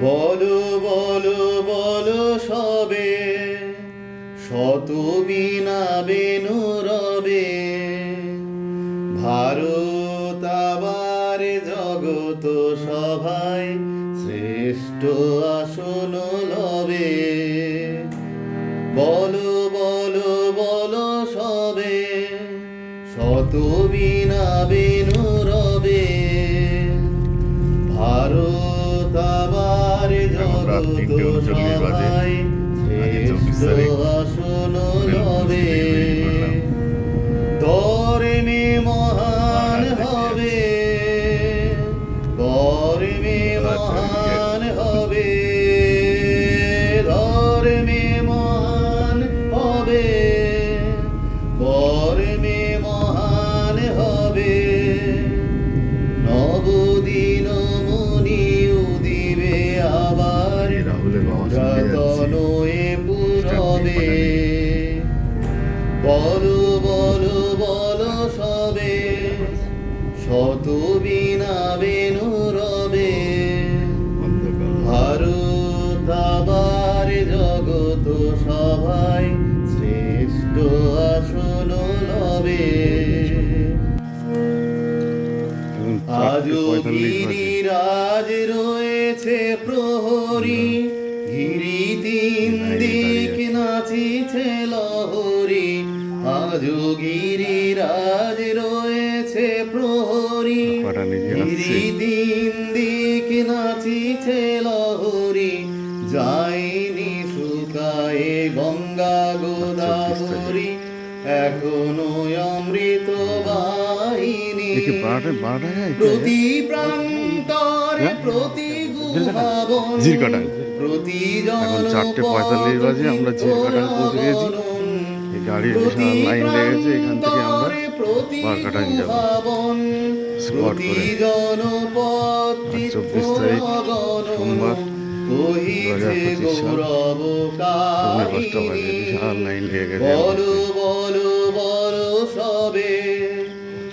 বলো বলো বলো সবে শত বিনা বেনু রবে ভারত আবার জগত সভায় শ্রেষ্ঠ আসন লবে। বলো বলো বলো সবে শত বিনা বেনু তিনটে উনচল্লিশ বাজে। আজকে চব্বিশ। আজও গিরিরাজ রয়েছে প্রহরী। গিরি তিন দিক নাচিছে লহরী। আজও গিরিরাজ রয়েছে প্রহরী। গিরি তিন দিক নাচিছে লহরী। যায়নি শুকায়ে গঙ্গা গোদাবরী। এখনও অমৃত বাহিনী প্রতি প্রান্তরে হ্যাঁ? প্রতি গুহাবন প্রতি এখন চারটে পঁয়তাল্লিশ বাজে, আমরা জিরকাটাং পৌঁছে গেছি। এই গাড়ির বিশাল লাইন লেগেছে, এখান থেকে আমরা বারকাটাং যাব। স্পট করে। 24 তারিখ সোমবার, 2025 সাল, পৌনে পাঁচটা বাজে বিশাল লাইন লেগে গেছে। সবে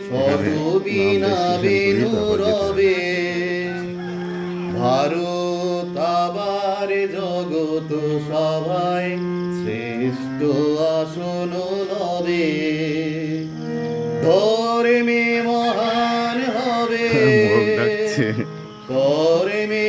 শত বিনা রবে। ভারত আবার জগত সভায় শ্রেষ্ঠ আসন লবে। ধর্মে মহান হবে। ধর্মে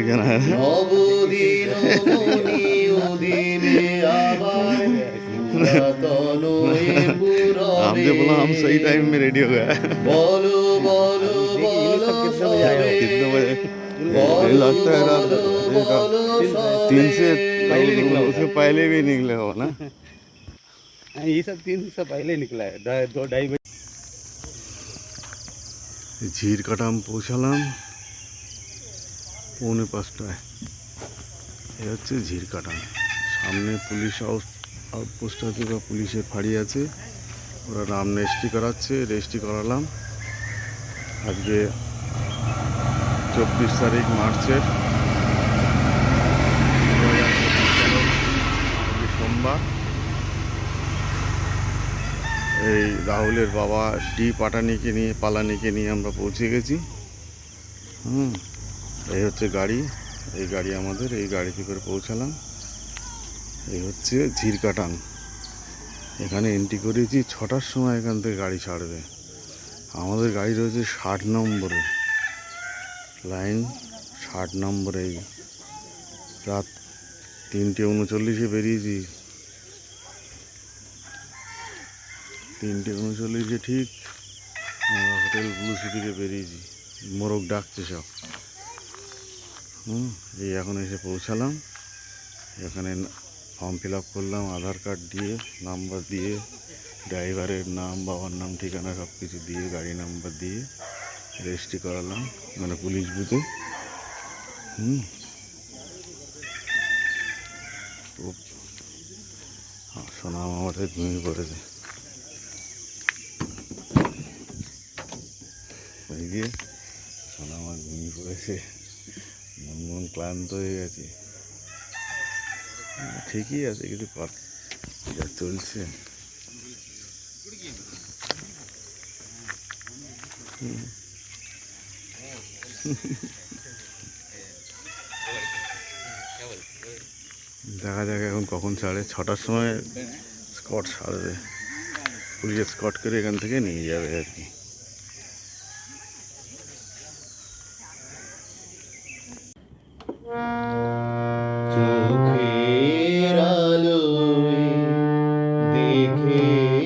अभी तक क्या है নবদিন মনি উদিবে আবার পুরাতন এ পুরবে। हमसे बोला हम सही टाइम में रेडी हो गया বলো বলো বলো সবে कितने बजे বলো ये लगता है रात বলো বলো সবে। तीन से उससे पहले भी निकले हो ना हाँ, ये सब तीन से पहले निकला है ढाई- दो ढाई बजे ঝির কাটাম পৌঁছালাম পৌনে পাঁচটায়। এ হচ্ছে ঝির কাটাম সামনে পুলিশ আউট আউটপোস্ট আছে বা পুলিশের ফাঁড়ি আছে। ওরা নাম রেজিস্ট্রি করাচ্ছে রেজিস্ট্রি করালাম। আজকে চব্বিশ তারিখ মার্চের। সোমবার। এই রাহুলের বাবা ডি পাটানিকে নিয়ে, পালানিকে নিয়ে আমরা পৌঁছে গেছি। হুম। এই হচ্ছে গাড়ি, এই গাড়ি আমাদের, এই গাড়িতে করে পৌঁছালাম। এই হচ্ছে ঝিরকাটাং এখানে এন্ট্রি করেছি, ছটার সময় এখান থেকে গাড়ি ছাড়বে। আমাদের গাড়ি রয়েছে ষাট নম্বরে। লাইন ষাট নম্বরে। রাত তিনটে উনচল্লিশে বেরিয়েছি। তিনটে উনচল্লিশে ঠিক আমরা হোটেল ব্লু সিটিতে বেরিয়েছি। মোরগ ডাকছে সব। হুম, এই এখন এসে পৌঁছালাম। এখানে ফর্ম ফিল আপ করলাম, আধার কার্ড দিয়ে নাম্বার দিয়ে ড্রাইভারের নাম, বাবার নাম, ঠিকানা সব কিছু দিয়ে, গাড়ি নাম্বার দিয়ে রেজিস্ট্রি করালাম মানে পুলিশ বুথে। হুম। সোনাম সোনা মামাতে ঘুমিয়ে পড়েছে। গিয়ে সোনা আমার ঘুমিয়ে পড়েছে। মন ক্লান্ত হয়ে গেছে। হ্যাঁ, ঠিকই আছে, কিছু যা চলছে। দেখা যাক এখন কখন ছাড়ে। ছটার সময় স্কট ছাড়বে। পুলিশ স্কট করে এখান থেকে নিয়ে যাবে আর কি। চোখের আলোয় দেখে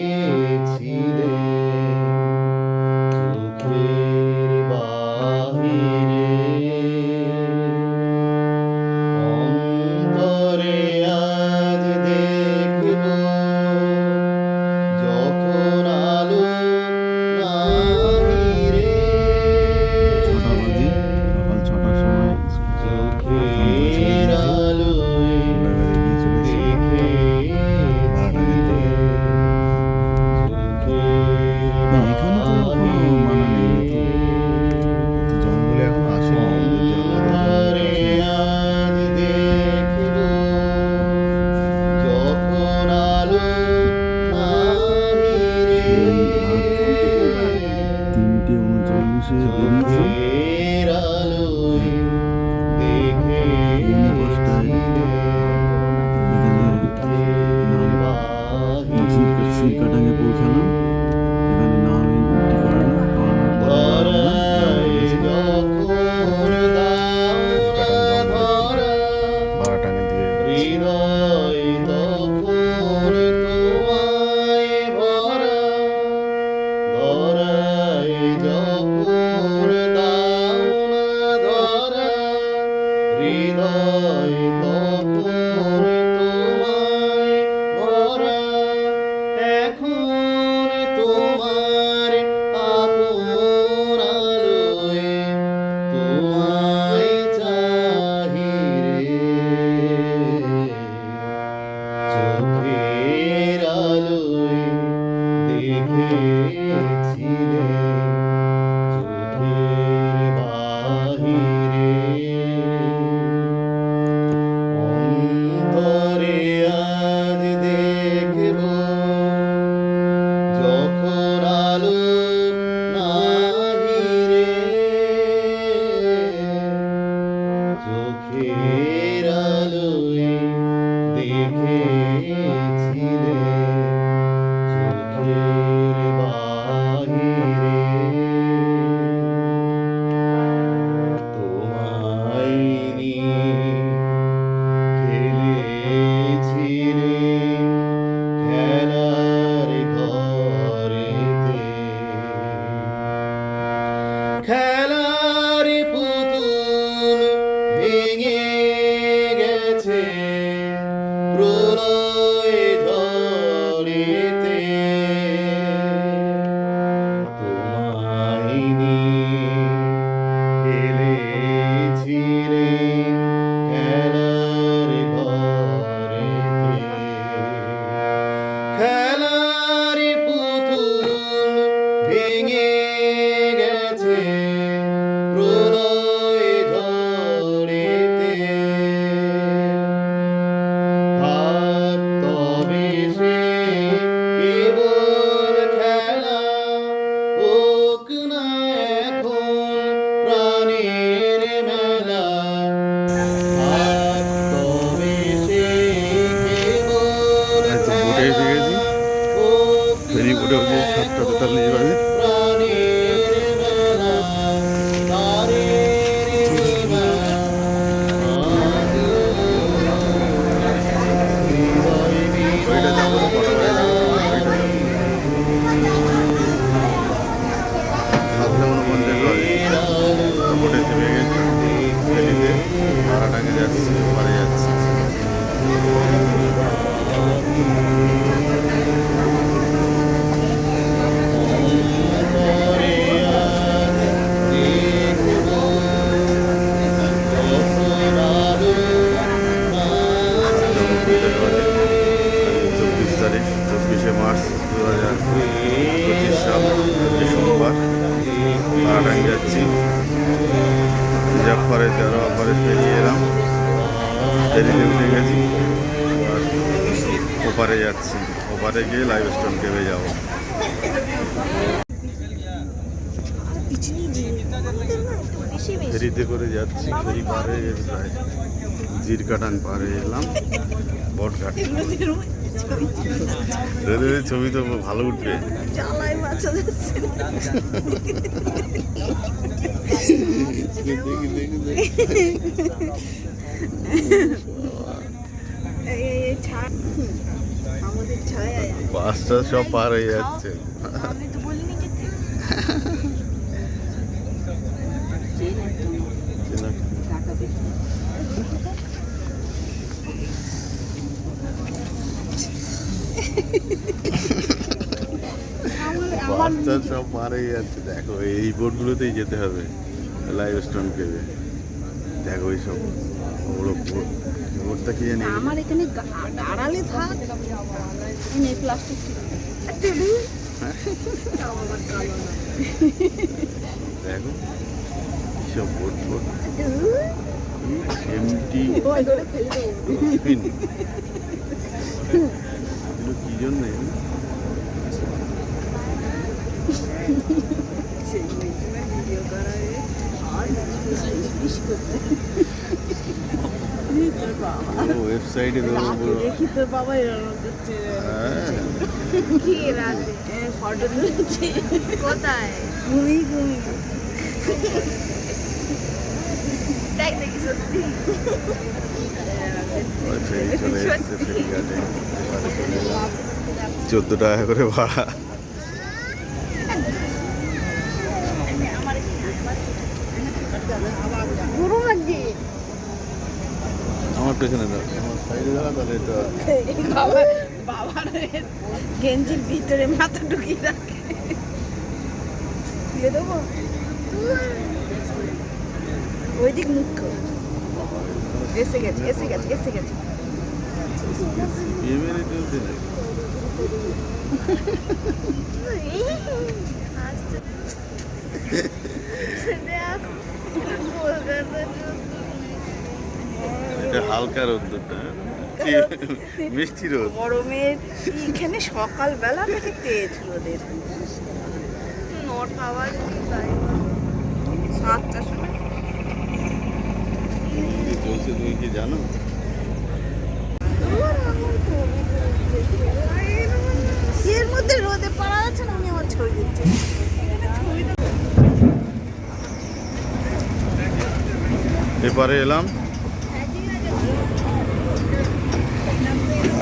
you ফেরিতে করে যাচ্ছি, ফেরি পারে প্রায়। জিরকাটান পারে এলাম বটঘাট রোদে রোদে ছবি তো ভালো উঠবে। জ্বালায় বাঁচা যাচ্ছে না। এই, এই, এই ছায়া হুম, আমাদের ছায়ায় বাসটা সব পার হয়ে যাচ্ছে। বাসটা সব পার হয়ে যাচ্ছে। দেখো এই বোটগুলোতেই যেতে হবে। লাইভ স্টোন কেবে দেখো এই সব বোটটা কি জানি আমার এখানে আড়ালে থাক। এই প্লাস্টিক দেখো সব বোট বোট। এমটি। কি জন্য এগুলো? পুরো ওয়েবসাইটে দেবো পুরো। দেখি তোর বাবা এরকম করছে হ্যাঁ। কি রাতে? ফটো তুলছে। কোথায়? ঘুমি ঘুমি দেখ দেখি সত্যি। ওই ফেরি চলে এসছে ফেরি ঘাটে। এবারে চলে এলাম চোদ্দ টাকা করে ভাড়া। গুরু লাগছে আমার পেছনে দাঁড়া আমার সাইডে দাঁড়া তাহলে এটা বাবা বাবার গেঞ্জির ভিতরে মাথা ঢুকিয়ে রাখে। দিয়ে দেবো? ওই দিক মুখ এসে গেছে এসে গেছে এসে গেছে। এবারে চলছে না এটা হালকা রোদ্দুরটা মিষ্টি রোদ। গরমের এখানে সকালবেলা থেকে তেজ রোদের। নটা বাজে তাই সাতটার সময়। কি চলছে তুমি কি জানো? এর মধ্যে রোদে পারা যাচ্ছে না আমি আমার ছবি দিচ্ছি এপারে এলাম।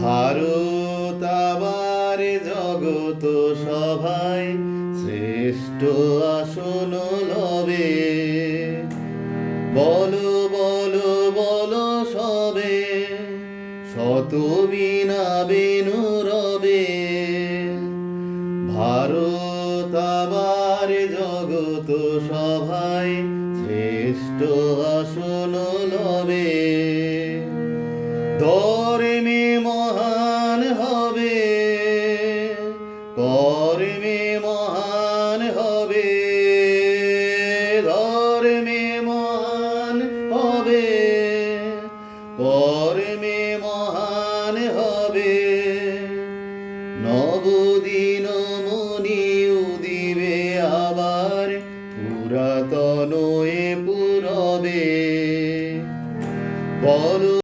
ভারত আবার জগত সভায় শ্রেষ্ঠ আসন লবে বলো বলো বলো সবে শত বিনা বেনু সভায় শ্রেষ্ঠ